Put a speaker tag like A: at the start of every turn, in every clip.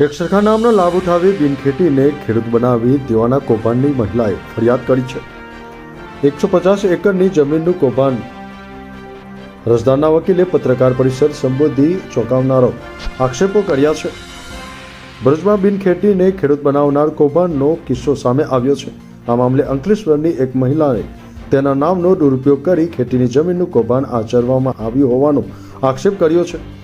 A: એક નામનો લાભ ઉઠાવી બિનખેતીને ખેડૂત બનાવી દેવાના કૌભાંડની મહિલાએ ફરિયાદ કરી છે. એકસો પચાસ એકરની જમીનનું કૌભાંડ. રસદારના વકીલે પત્રકાર પરિષદ સંબોધી ચોંકાવનારો આક્ષેપો કર્યા છે. ભરૂચમાં બિનખેતીને ખેડૂત બનાવનાર કૌભાંડનો કિસ્સો સામે આવ્યો છે. આ મામલે અંકલેશ્વરની એક મહિલાએ તેના નામનો દુરુપયોગ કરી ખેતીની જમીનનું કૌભાંડ આચરવામાં આવ્યું હોવાનો આક્ષેપ કર્યો છે.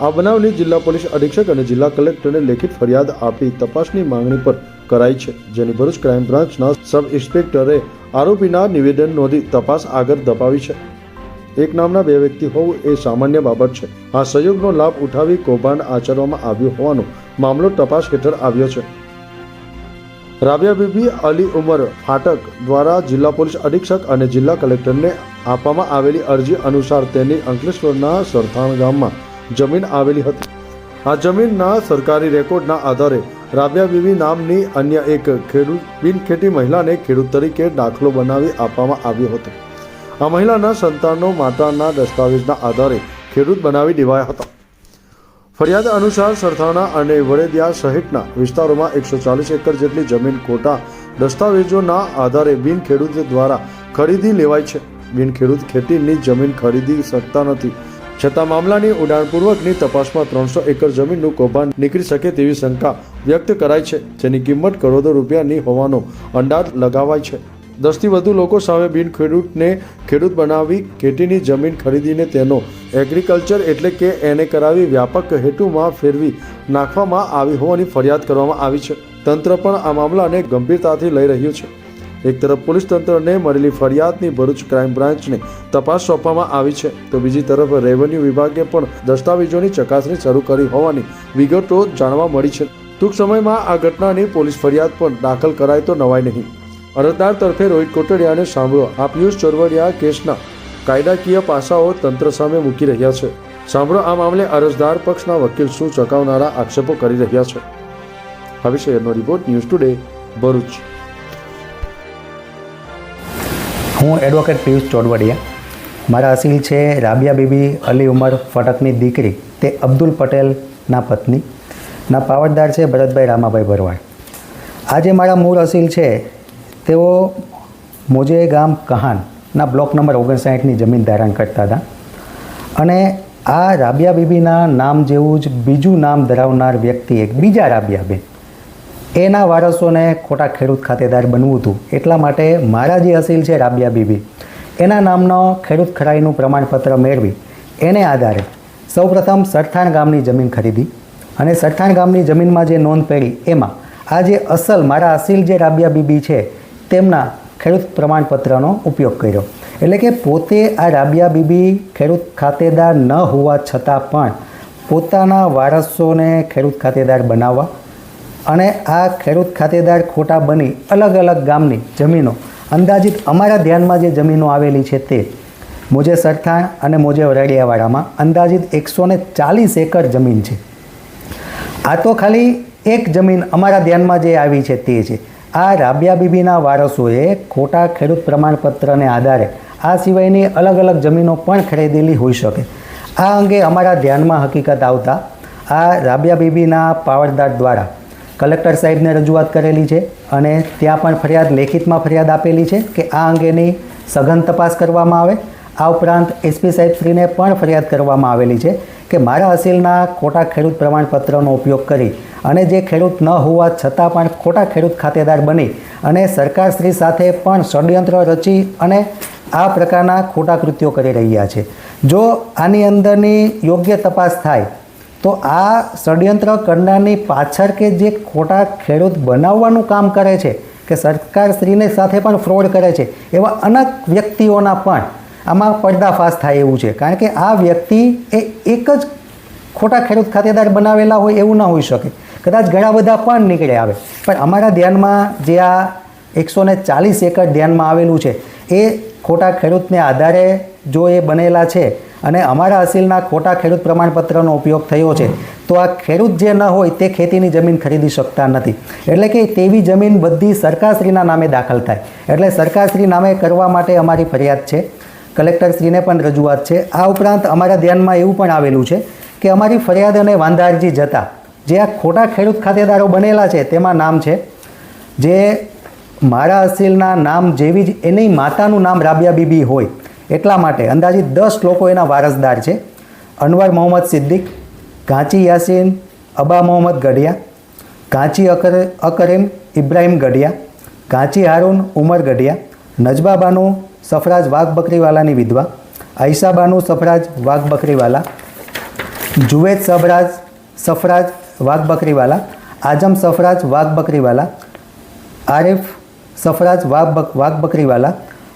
A: આ બનાવની જિલ્લા પોલીસ અધિક્ષક અને જિલ્લા કલેક્ટરને લેખિત ફરિયાદ આપી તપાસની માંગણી પર કરાઈ છે. જેની ભરૂચ ક્રાઇમ બ્રાન્ચના સબ ઇન્સ્પેક્ટરે આરોપીના નિવેદન નોંધી તપાસ આગળ ધપાવી છે. એક નામના બે વ્યક્તિ હોવું એ સામાન્ય બાબત છે. આ સહયોગનો લાભ ઉઠાવી કૌભાંડ આચરવામાં આવ્યો હોવાનો મામલો તપાસ હેઠળ આવ્યો છે. રાબિયા બીબી અલી ઉમર ફાટક દ્વારા જિલ્લા પોલીસ અધિક્ષક અને જિલ્લા કલેક્ટરને આપવામાં આવેલી અરજી અનુસાર તેની અંકલેશ્વરના સરથાણ ગામમાં જમીન આવેલી હતી. આ જમીનના સરકારી રેકોર્ડના આધારે રાબિયા બીબી નામની અન્ય એક ખેડૂત બિનખેતી મહિલાને ખેડૂત તરીકે દાખલો બનાવી આપવામાં આવ્યો હતો. આ મહિલાના સંતાનો માતાના દસ્તાવેજના આધારે ખેડૂત બનાવી દેવાયા હતા. ફરિયાદ અનુસાર સરથાણા અને વડેદિયા સહિતના વિસ્તારોમાં એકસો ચાલીસ એકર જેટલી જમીન ખોટા દસ્તાવેજોના આધારે બિન ખેડૂત દ્વારા ખરીદી લેવાય છે. બિન ખેડૂત ખેતીની જમીન ખરીદી શકતા નથી. છતાં મામલાની ઉડાણપૂર્વકની તપાસમાં ત્રણસો એકર જમીનનું કૌભાંડ નીકળી શકે તેવી શંકા વ્યક્ત કરાય છે, જેની કિંમત કરોડો રૂપિયાની હોવાનો અંદાજ લગાવાય છે. દસથી વધુ લોકો સામે બિન ખેડૂતને ખેડૂત બનાવી ખેતીની જમીન ખરીદીને તેનો એગ્રીકલ્ચર એટલે કે એને કરાવી વ્યાપક હેતુમાં ફેરવી નાખવામાં આવી હોવાની ફરિયાદ કરવામાં આવી છે. તંત્ર પણ આ મામલાને ગંભીરતાથી લઈ રહ્યું છે. એક તરફ પોલીસ તંત્રને મળેલી ફરિયાદની ભરૂચ ક્રાઇમ બ્રાન્ચને તપાસ સોંપવામાં આવી છે, તો બીજી તરફ રેવન્યુ વિભાગે પણ દસ્તાવેજોની ચકાસણી શરૂ કરી હોવાની વિગતો જાણવા મળી છે. ટૂંક સમયમાં આ ઘટનાની પોલીસ ફરિયાદ પણ દાખલ કરાય તો નવાય નહીં. અરજદાર તરફે રોહિત કોટડિયાને સાંભળો. આ પિયુષ ચોરવડિયા કેસના કાયદાકીય પાસાઓ તંત્ર સામે મૂકી રહ્યા છે. સાંભળો આ મામલે અરજદાર પક્ષના વકીલ શું ચકાવનારા આક્ષેપો કરી રહ્યા છે. હવે વિષયનો રિપોર્ટ ન્યૂઝ ટુડે, ભરૂચ.
B: હું એડવોકેટ પિયુષ ચોડવડિયા. મારા અસીલ છે રાબિયા બીબી અલી ઉમર ફટકની દીકરી તે અબ્દુલ પટેલના પત્ની. ના પાવડદાર છે ભરતભાઈ રામાભાઈ ભરવાડ. આજે મારા મૂળ અસીલ છે તેઓ મોજે ગામ કહાનના બ્લોક નંબર ઓગણસાઠની જમીન ધારણ કરતા હતા. અને આ રાબિયા બીબીના નામ જેવું જ બીજું નામ ધરાવનાર વ્યક્તિ એક બીજા રાબિયાબેન એના વારસોને ખોટા ખેડૂત ખાતેદાર બનવું હતું. એટલા માટે મારા જે અસીલ છે રાબિયા બીબી. એના નામનો ખેડૂત ખરાઈનું પ્રમાણપત્ર મેળવી, એને આધારે સૌપ્રથમ સરથાણ ગામની જમીન ખરીદી અને સરથાણ ગામની જમીનમાં જે નોંધ પડી એમાં આ જે અસલ મારા અસીલ જે રાબિયા બીબી છે તેમના ખેડૂત પ્રમાણપત્રનો ઉપયોગ કર્યો. એટલે કે પોતે આ રાબિયા બીબી ખેડૂત ખાતેદાર ન હોવા છતાં પણ પોતાના વારસોને ખેડૂત ખાતેદાર બનાવવા અને આ ખેડૂત ખાતેદાર ખોટા બની અલગ અલગ ગામની જમીનો. અંદાજિત અમારા ધ્યાનમાં જે જમીનો આવેલી છે તે મોજે સરથાણ અને મોજે વરાડિયાવાડામાં અંદાજિત એકસો ને ચાલીસ એકર જમીન છે. આ તો ખાલી એક જમીન અમારા ધ્યાનમાં જે આવી છે તે છે. આ રાબિયા બીબીના વારસોએ ખોટા ખેડૂત પ્રમાણપત્રને આધારે આ સિવાયની અલગ અલગ જમીનો પણ ખરીદેલી હોઈ શકે. આ અંગે અમારા ધ્યાનમાં હકીકત આવતા આ રાબિયા બીબીના પાવરદાર દ્વારા કલેક્ટર સાહેબને રજૂઆત કરેલી છે અને ત્યાં પણ ફરિયાદ, લેખિતમાં ફરિયાદ આપેલી છે કે આ અંગેની સઘન તપાસ કરવામાં આવે. આ ઉપરાંત એસપી સાહેબશ્રીને પણ ફરિયાદ કરવામાં આવેલી છે કે મારા અસીલના ખોટા ખેડૂત પ્રમાણપત્રનો ઉપયોગ કરી અને જે ખેડૂત ન હોવા છતાં પણ ખોટા ખેડૂત ખાતેદાર બની અને સરકારશ્રી સાથે પણ ષડયંત્ર રચી અને આ પ્રકારના ખોટા કૃત્યો કરી રહ્યા છે. જો આની અંદરની યોગ્ય તપાસ થાય તો આ ષડયંત્ર કરનારની પાછળ કે જે ખોટા ખેડૂત બનાવવાનું કામ કરે છે, કે સરકાર શ્રીને સાથે પણ ફ્રોડ કરે છે, એવા અનેક વ્યક્તિઓના પણ આમાં પડદાફાશ થાય એવું છે. કારણ કે આ વ્યક્તિ એ એક જ ખોટા ખેડૂત ખાતેદાર બનાવેલા હોય એવું ન હોઈ શકે. કદાચ ઘણા બધા પણ નીકળે આવે. પણ અમારા ધ્યાનમાં જે આ એકસો ને ચાલીસ એકર ધ્યાનમાં આવેલું છે, એ ખોટા ખેડૂતને આધારે જો એ બનેલા છે અને અમારા અસીલના ખોટા ખેડૂત પ્રમાણપત્રનો ઉપયોગ થયો છે. તો આ ખેડૂત જે ન હોય તે ખેતીની જમીન ખરીદી શકતા નથી. એટલે કે તેવી જમીન બધી સરકારશ્રીના નામે દાખલ થાય. એટલે સરકારશ્રી નામે કરવા માટે અમારી ફરિયાદ છે. કલેક્ટરશ્રીને પણ રજૂઆત છે. આ ઉપરાંત અમારા ધ્યાનમાં એવું પણ આવેલું છે કે અમારી ફરિયાદ અને વાંધા અરજી જતાં જે આ ખોટા ખેડૂત ખાતેદારો બનેલા છે તેમાં નામ છે. જે મારા અસીલના નામ જેવી જ એની માતાનું નામ રાબિયા બીબી હોય. એટલા માટે અંદાજિત દસ લોકો એના વારસદાર છે. અનવર મોહમ્મદ સિદ્દીક, કાંચી યાસીન, અબા મોહમ્મદ ગઢિયા, કાંચી અકર, અકરીમ ઇબ્રાહિમ ગઢિયા, કાંચી હારૂન ઉમર ગઢિયા નજબાબાનુ સફરાજ વાઘ બકરીવાલાની વિધવા, આયશા બાનુ સફરાજ વાઘ બકરીવાલા જુવેદ સફરાજ સફરાજ વાઘ બકરીવાલા આઝમ સફરાજ વાઘ બકરીવાલા આરિફ સફરાજ વાઘ બક વાઘ બકરીવાલા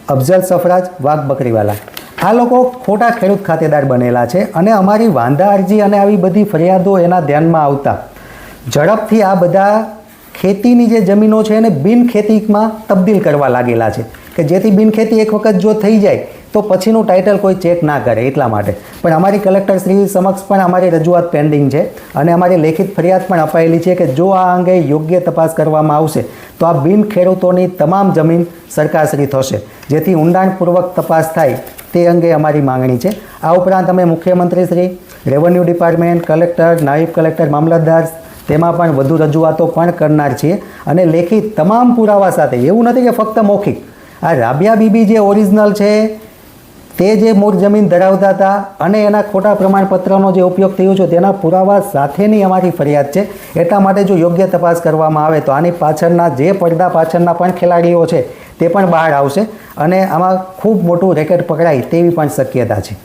B: અફઝલ સફરાજ વાઘ બકરીવાલા. આ લોકો ખોટા ખેડૂત ખાતેદાર બનેલા છે અને અમારી વાંધા અરજી અને આવી બધી ફરિયાદો એના ધ્યાનમાં આવતા. ઝડપથી આ બધા ખેતીની જે જમીનો છે એને બિનખેતીમાં તબદીલ કરવા લાગેલા છે. કે જેથી બિનખેતી એક વખત જો થઈ જાય તો પછીનું ટાઇટલ કોઈ ચેક ના કરે એટલા માટે. પણ અમારી કલેક્ટર શ્રી સમક્ષ પણ અમારી રજૂઆત પેન્ડિંગ છે અને અમારી લેખિત ફરિયાદ પણ અપાયેલી છે કે જો આ અંગે યોગ્ય તપાસ કરવામાં આવશે, તો આ બિન ખેડૂતોની તમામ જમીન સરકારશ્રી થશે. જેથી ઊંડાણપૂર્વક તપાસ થાય તે અંગે અમારી માંગણી છે. આ ઉપરાંત અમે મુખ્યમંત્રી શ્રી રેવન્યુ ડિપાર્ટમેન્ટ કલેક્ટર નાયબ કલેક્ટર મામલતદાર તેમાં પણ વધુ રજૂઆતો પણ કરનાર છીએ. અને લેખિત તમામ પુરાવા સાથે, એવું નથી કે ફક્ત મૌખિક. આ રાબિયા બીબી જે ઓરિજિનલ છે તે જે મૂળ જમીન ધરાવતા હતા અને એના ખોટા પ્રમાણપત્રનો જે ઉપયોગ થયો છે તેના પુરાવા સાથેની અમારી ફરિયાદ છે. એટલા માટે જો યોગ્ય તપાસ કરવામાં આવે તો આની પાછળના જે પડદા પાછળના પણ ખેલાડીઓ છે તે પણ બહાર આવશે અને આમાં ખૂબ મોટું રેકેટ પકડાય તેવી પણ શક્યતા છે.